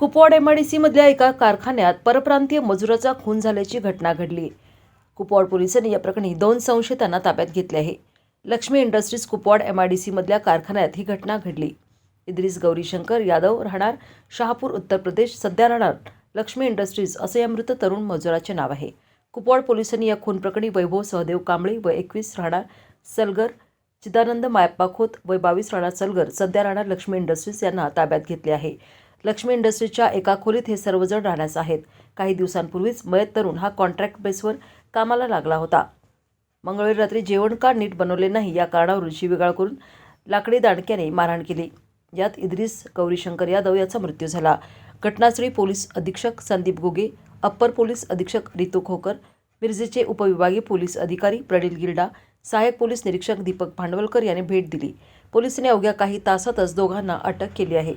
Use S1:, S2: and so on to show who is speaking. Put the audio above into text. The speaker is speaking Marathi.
S1: कुपवाड एम आय डी सीमधल्या एका कारखान्यात परप्रांतीय मजुराचा खून झाल्याची घटना घडली. कुपवाड पोलिसांनी या प्रकरणी दोन संशयितांना ताब्यात घेतले आहे. Lakshmi industries Kupwad M I D सीमधल्या कारखान्यात ही घटना घडली. इद्रिस गौरीशंकर यादव राहणार शहापूर उत्तर प्रदेश. सध्या राहणार लक्ष्मी इंडस्ट्रीज असे या मृत तरुण मजुराचे नाव आहे. कुपवाड पोलिसांनी या खून प्रकरणी वैभव सहदेव कांबळे व एकवीस राहणार सलगर चिदानंद मायप्पा खोत व बावीस राहणार सलगर सध्या राहणार लक्ष्मी इंडस्ट्रीज यांना ताब्यात घेतले आहे. लक्ष्मी इंडस्ट्रीजच्या एका खोलीत हे सर्वजण राहण्यास आहेत. काही दिवसांपूर्वीच मयत तरुण हा कॉन्ट्रॅक्ट बेसवर कामाला लागला होता. मंगळवारी रात्री जेवण का नीट बनवले नाही या कारणावरून शिवीगाळ करून लाकडी दांडक्याने मारहाण केली. यात इद्रिस गौरीशंकर यादव याचा मृत्यू झाला. घटनास्थळी पोलीस अधीक्षक संदीप गोगे अप्पर पोलीस अधीक्षक रितू खोकर मिरजेचे उपविभागीय पोलीस अधिकारी प्रणिल गिरडा सहाय्यक पोलीस निरीक्षक दीपक भांडवलकर यांनी भेट दिली. पोलिसांनी अवघ्या काही तासातच दोघांना अटक केली आहे.